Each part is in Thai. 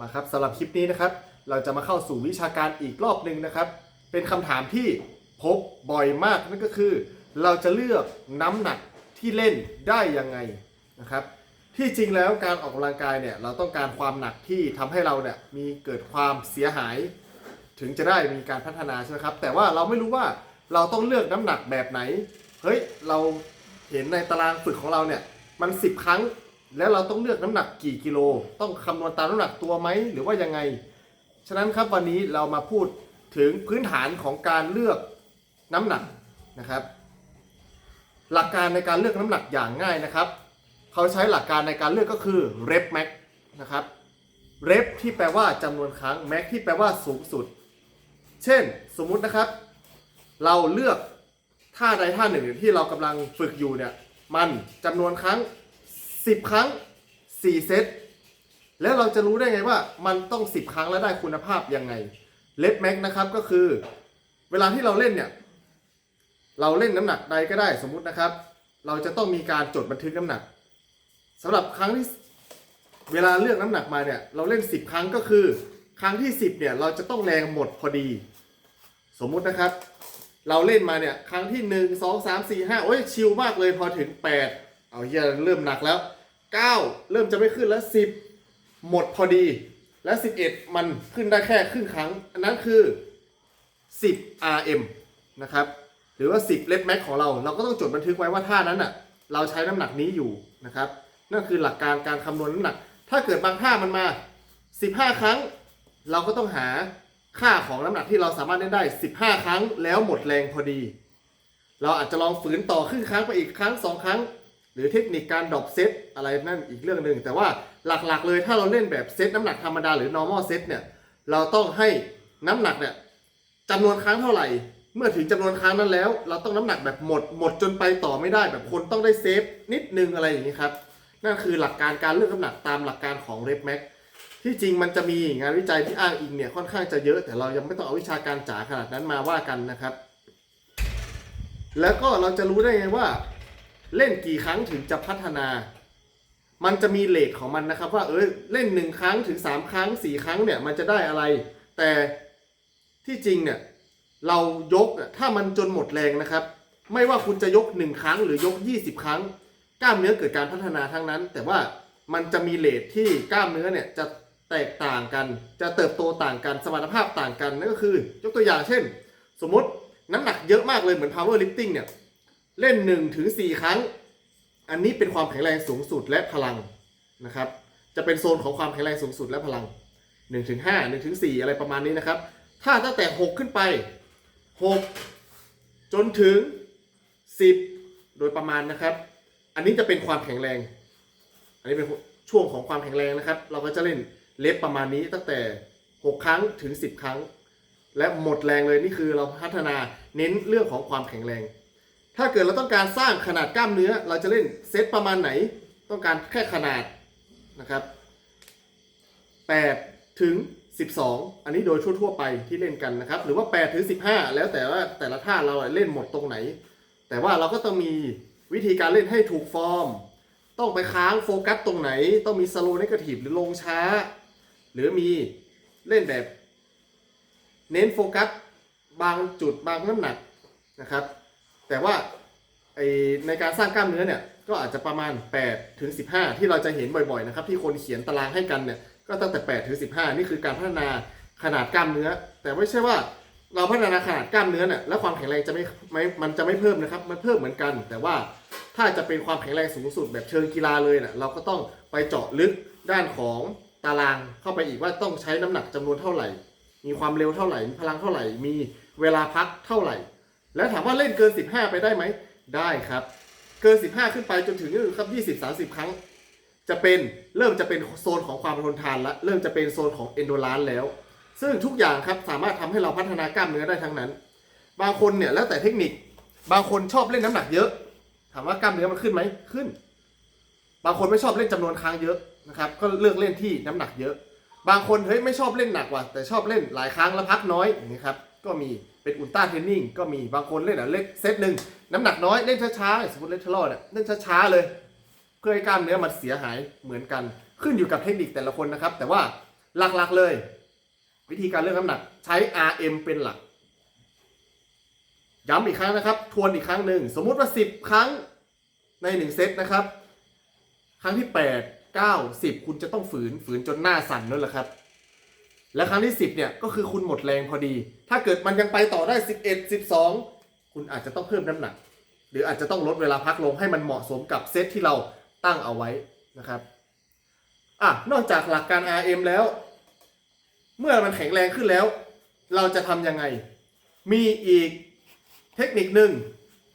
มาครับสำหรับคลิปนี้นะครับ เราจะมาเข้าสู่วิชาการอีกรอบหนึ่งนะครับ เป็นคำถามที่พบบ่อยมากนั่นก็คือ เราจะเลือกน้ำหนักที่เล่นได้ยังไงนะครับ ที่จริงแล้วการออกกำลังกายเนี่ยเราต้องการความหนักที่ทำให้เราเนี่ยมีเกิดความเสียหาย ถึงจะได้มีการพัฒนาใช่ไหมครับ แต่ว่าเราไม่รู้ว่าเราต้องเลือกน้ำหนักแบบไหนเฮ้ยเราเห็นในตารางฝึกของเราเนี่ยมัน 10 ครั้ง แล้วเราต้องเลือกน้ำหนักกี่กิโล ต้องคำนวณตามน้ำหนักตัวไหมหรือว่ายังไง ฉะนั้นครับวันนี้เรามาพูดถึงพื้นฐานของการเลือกน้ำหนักนะครับ หลักการในการเลือกน้ำหนักอย่างง่ายนะครับ เขาใช้หลักการในการเลือกก็คือ rep max นะครับ rep ที่แปลว่าจำนวนครั้ง max ที่แปลว่าสูงสุด เช่น สมมุตินะครับ เราเลือกท่าใดท่าหนึ่งที่เรากำลังฝึกอยู่เนี่ยมันจำนวนครั้ง 10 ครั้ง 4 เซต แล้วเราจะรู้ได้ไงว่ามันต้อง 10 ครั้งแล้วได้คุณภาพยังไงเลฟแม็กนะครับก็คือ เวลาที่เราเล่นเนี่ย เราเล่นน้ำหนักใดก็ได้สมมุตินะครับ เราจะต้องมีการจดบันทึกน้ำหนักสำหรับครั้งที่เวลาเลือกน้ำหนักมาเนี่ยเราเล่น 10 ครั้งก็คือ ครั้งที่ 10เนี่ยเราจะต้องแรงหมดพอดี สมมุตินะครับ เราเล่นมาเนี่ยครั้งที่ 1 2 3 4 5โอ้ยชิลมากเลยพอถึง 8 เอาเฮียเริ่มหนักแล้ว 9 เริ่มจะไม่ขึ้นแล้ว 10 หมดพอดี และ 11 มันขึ้นได้แค่ครึ่งครั้ง อันนั้นคือ 10 RM นะครับ หรือว่า 10 เล็บแม็กของเรา เราก็ต้องจดบันทึกไว้ว่าท่านั้นอะ เราใช้น้ำหนักนี้อยู่นะครับ นั่นคือหลักการการคำนวณน้ำหนัก ถ้าเกิดบางท่ามันมา 15 ครั้ง เราก็ต้องหาค่าของน้ำหนักที่เราสามารถเล่นได้ 15 ครั้งแล้วหมดแรงพอดี เราอาจจะลองฝืนต่อครึ่งครั้งไปอีกครั้งสองครั้ง หรือเทคนิคการดรอปเซตอะไรนั่นอีกเรื่องหนึ่งแต่ว่าหลักๆเลยถ้าเราเล่นแบบเซตน้ำหนักธรรมดาหรือ normal set เนี่ยเราต้องให้น้ำหนักเนี่ยจำนวนครั้งเท่าไหร่ เมื่อถึงจำนวนครั้งนั้นแล้ว เราต้องน้ำหนักแบบหมดหมดจนไปต่อไม่ได้แบบคนต้องได้เซฟนิดนึงอะไรอย่างนี้ครับนั่นคือหลักการการเลือกน้ำหนักตามหลักการของ r e p Max ที่จริงมันจะมีงานวิจัยที่อ้างอิงเนี่ยค่อนข้างจะเยอะแต่เรายังไม่ต้องเอาวิชาการจ๋าขนาดนั้นมาว่ากันนะครับ แล้วก็เราจะรู้ได้ไงว่า เล่นกี่ครั้งถึงจะพัฒนา มันจะมีเลทของมันนะครับ ว่าเออเล่นหนึ่งครั้งถึงสามครั้งสี่ครั้งเนี่ยมันจะได้อะไร แต่ที่จริงเนี่ยเรายกถ้ามันจนหมดแรงนะครับ ไม่ว่าคุณจะยกหนึ่งครั้งหรือยก 20 ครั้ง กล้ามเนื้อเกิดการพัฒนาทั้งนั้น แต่ว่ามันจะมีเลทที่กล้ามเนื้อเนี่ยจะแตกต่างกัน จะเติบโตต่างกันสมรรถภาพต่างกันนั่นก็คือ ยกตัวอย่างเช่น สมมติน้ำหนักเยอะมากเลยเหมือน power lifting เนี่ย เล่น1ถึง4ครั้ง อันนี้เป็นความแข็งแรงสูงสุดและพลังนะครับ จะเป็นโซนของความแข็งแรงสูงสุดและพลัง1ถึง5 1ถึง4อะไรประมาณนี้นะครับ ถ้าตั้งแต่ 6 ขึ้นไป 6 จนถึง 10 โดยประมาณนะครับ อันนี้จะเป็นความแข็งแรง อันนี้เป็นช่วงของความแข็งแรงนะครับ เราก็จะเล่นเล็บประมาณนี้ตั้งแต่ 6 ครั้งถึง 10 ครั้ง และหมดแรงเลยนี่คือเราพัฒนาเน้นเรื่องของความแข็งแรง ถ้าเกิดเราต้องการสร้างขนาดกล้ามเนื้อ เราจะเล่นเซตประมาณไหน ต้องการแค่ขนาดนะครับ8ถึง 12 อันนี้โดยทั่วๆไปที่เล่นกันนะครับ หรือว่า 8 ถึง 15 แล้วแต่ว่าแต่ละท่าเราเล่นหมดตรงไหน แต่ว่าเราก็ต้องมีวิธีการเล่นให้ถูกฟอร์ม ต้องไปค้างโฟกัสตรงไหน ต้องมีสโลว์นกาทีฟหรือลงช้า หรือมีเล่นแบบ เน้นโฟกัสบางจุดบางน้ำหนักนะครับ แต่ว่าไอในการสร้างกล้ามเนื้อเนี่ยก็อาจจะประมาณ8ถึง15 ที่เราจะเห็นบ่อยๆนะครับที่คนเขียนตารางให้กันเนี่ยก็ตั้งแต่8ถึง15 นี่คือการพัฒนาขนาดกล้ามเนื้อ แต่ไม่ใช่ว่าเราพัฒนาขนาดกล้ามเนื้อเนี่ยแล้วความแข็งแรงจะไม่ไม่มันจะไม่เพิ่มนะครับ มันเพิ่มเหมือนกัน แต่ว่าถ้าจะเป็นความแข็งแรงสูงสุดแบบเชิงกีฬาเลยเนี่ยเราก็ต้องไปเจาะลึกด้านของตารางเข้าไปอีกว่าต้องใช้น้ำหนักจำนวนเท่าไหร่ มีความเร็วเท่าไหร่มีพลังเท่าไหร่ มีเวลาพักเท่าไหร่ แล้วถามว่าเล่นเกิน 15 ไปได้ไหม ได้ครับ เกิน 15 ขึ้นไปจนถึงนี่ครับ 20 30 ครั้ง จะเป็นเริ่มจะเป็นโซนของความทนทานและเริ่มจะเป็นโซนของเอนโดรานแล้ว ซึ่งทุกอย่างครับสามารถทำให้เราพัฒนากล้ามเนื้อได้ทั้งนั้น บางคนเนี่ยแล้วแต่เทคนิค บางคนชอบเล่นน้ำหนักเยอะ ถามว่ากล้ามเนื้อมันขึ้นไหมขึ้น บางคนไม่ชอบเล่นจำนวนครั้งเยอะนะครับก็เลือกเล่นที่น้ำหนักเยอะ บางคนเฮ้ยไม่ชอบเล่นหนักว่ะแต่ชอบเล่นหลายครั้งแล้วพักน้อยอย่างนี้ครับ ก็มีเป็นอุลตร้าเทรนนิ่งก็มีบางคนเล่นอะเล่นเซตหนึ่งน้ำหนักน้อยเล่นช้าๆสมมติเล่นเทอร์เนี่ยเล่นช้าๆเลย เพื่อให้กล้ามเนื้อมันเสียหายเหมือนกัน ขึ้นอยู่กับเทคนิคแต่ละคนนะครับ แต่ว่าหลักๆเลย วิธีการเลือกน้ำหนักใช้ RM เป็นหลัก ย้ำอีกครั้งนะครับ ทวนอีกครั้งหนึ่งสมมุติว่า 10 ครั้งใน 1 เซตนะครับ ครั้งที่ 8 9 10 คุณจะต้องฝืนฝืนจนหน้าสั่นนั่นแหละครับ และครั้งที่ 10เนี่ยก็คือคุณหมดแรงพอดี ถ้าเกิดมันยังไปต่อได้ 11 12 คุณอาจจะต้องเพิ่มน้ำหนัก หรืออาจจะต้องลดเวลาพักลงให้มันเหมาะสมกับเซตที่เราตั้งเอาไว้นะครับอะนอกจากหลักการ RM แล้ว เมื่อมันแข็งแรงขึ้นแล้ว เราจะทำยังไง มีอีกเทคนิคหนึ่ง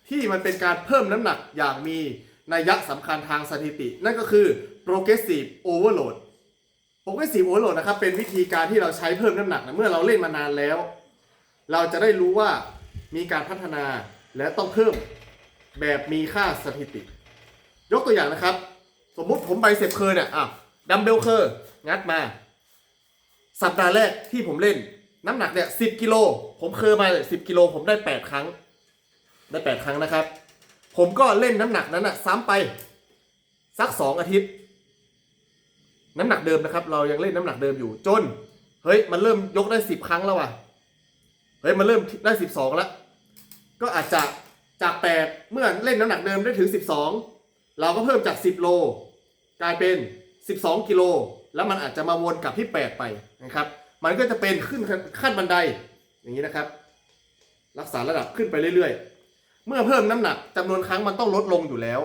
ที่มันเป็นการเพิ่มน้ำหนักอย่างมีนัยยะสำคัญทางสถิติ นั่นก็คือ progressive overload progressive overload นะครับเป็นวิธีการที่เราใช้เพิ่มน้ำหนักนะเมื่อเราเล่นมานานแล้ว เราจะได้รู้ว่ามีการพัฒนาและต้องเพิ่มแบบมีค่าสถิติ ยกตัวอย่างนะครับ สมมุติผมไบเซปเคอร์เนี่ยอะดัมเบลเคอร์งัดมา สัปดาห์แรกที่ผมเล่น น้ำหนักเนี่ยสิบกิโลผมเคยมาสิบกิโลผมได้แปดครั้ง ได้แปดครั้งนะครับ ผมก็เล่นน้ำหนักนั้นอะซ้ำไป สักสองอาทิตย์ น้ำหนักเดิมนะครับ เรายังเล่นน้ำหนักเดิมอยู่จน เฮ้ยมันเริ่มยกได้สิบครั้งแล้วว่ะเฮ้ยมันเริ่มได้สิบสองแล้วก็อาจจะจากแปดเมื่อเล่นน้ำหนักเดิมได้ถึงสิบสองเราก็เพิ่มจากสิบโล กลายเป็น12กิโลแล้วมันอาจจะมาวนกลับที่8ไปนะครับ มันก็จะเป็นขึ้นขั้นบันไดอย่างนี้นะครับ รักษาระดับขึ้นไปเรื่อยๆ เมื่อเพิ่มน้ำหนักจำนวนครั้งมันต้องลดลงอยู่แล้ว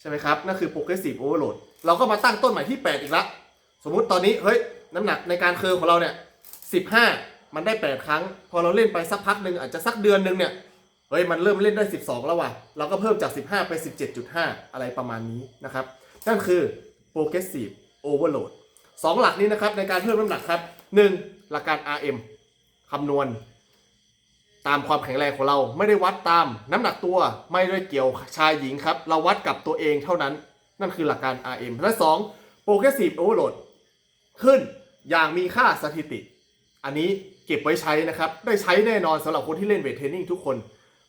ใช่ไหมครับ นั่นคือ progressive overload เราก็มาตั้งต้นใหม่ที่ 8 อีกละ สมมุติตอนนี้ เฮ้ย น้ำหนักในการเคอร์ของเราเนี่ย 15 มันได้ 8 ครั้ง พอเราเล่นไปสักพักหนึ่งอาจจะสักเดือนหนึ่งเนี่ย เฮ้ย มันเริ่มเล่นได้ 12 แล้วว่ะ เราก็เพิ่มจาก 15 ไป 17.5 อะไรประมาณนี้นะครับ นั่นคือ progressive overload สองหลักนี้นะครับในการเพิ่มน้ำหนักครับ 1. หลักการ RM คำนวณ ตามความแข็งแรงของเราไม่ได้วัดตามน้ำหนักตัวไม่ได้เกี่ยวชายหญิงครับ เราวัดกับตัวเองเท่านั้น นั่นคือหลักการ RM และ 2. progressive overload ขึ้นอย่างมีค่าสถิติ อันนี้เก็บไว้ใช้นะครับ ได้ใช้แน่นอนสำหรับคนที่เล่นเวทเทรนนิ่งทุกคน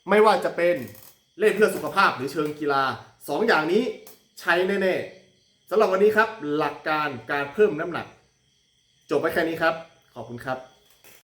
ไม่ว่าจะเป็นเล่นเพื่อสุขภาพหรือเชิงกีฬา 2อย่างนี้ใช้แน่ๆสำหรับวันนี้ครับหลักการการเพิ่มน้ำหนัก จบไปแค่นี้ครับ ขอบคุณครับ